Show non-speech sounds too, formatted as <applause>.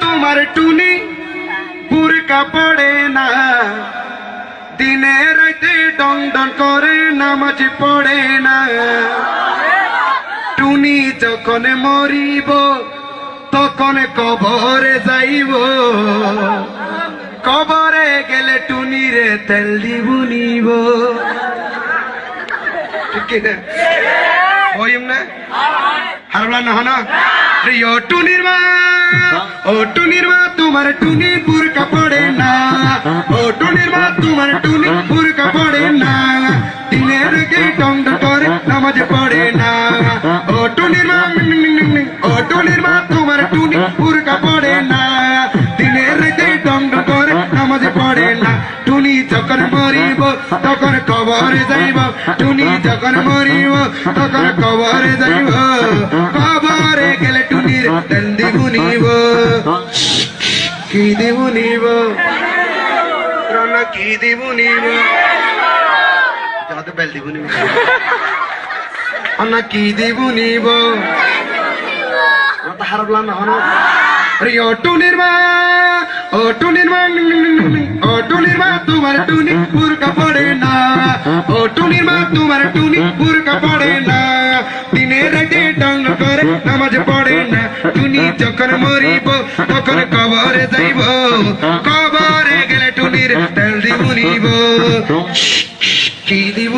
তোমার টুনি, বুরকা পড়ে না। দিনে রাইতে ডং ডং করে নামাজ পড়ে না। টুনি যখন মরিব, তখন কবরে যাইব। কবরে গেলে টুনিরে তেল দিব নিব। ঠিক না? ওইম না? হারলা না, হনা? ও টুনির মা ও টুনির মা তোমার টুনি বুরকা পড়ে না। ও টুনির মা তোমার টুনি বুরকা পড়ে না। দিনের গে ডং ডং করে, নামাজ পড়ে না। ও টুনির মা। ও টুনির মা তোমার টুনি বুরকা পড়ে না। দিনের গে ডং ডং করে, নামাজ পড়ে না। টুনি যখন মরিব, তখন কবরে যাইব। টুনি যখন মরিব, তখন কবরে যাইব। টুনির তেল দিব নিব কি দিব নিব রানা কি দিব নিব যাতে বেল দিব নিব আন্না কি দিব নিব ওটা হারবলা না হনো আরে auto Nirma auto Nirma auto Nirma তোমার টুনি বুরকা পড়ে না অটো নির্মা তোমার টুনি যখন মরিব তখন কবরে যাইব। কবরে গেলে টুনির তেল দিব নিব <laughs> কি দিব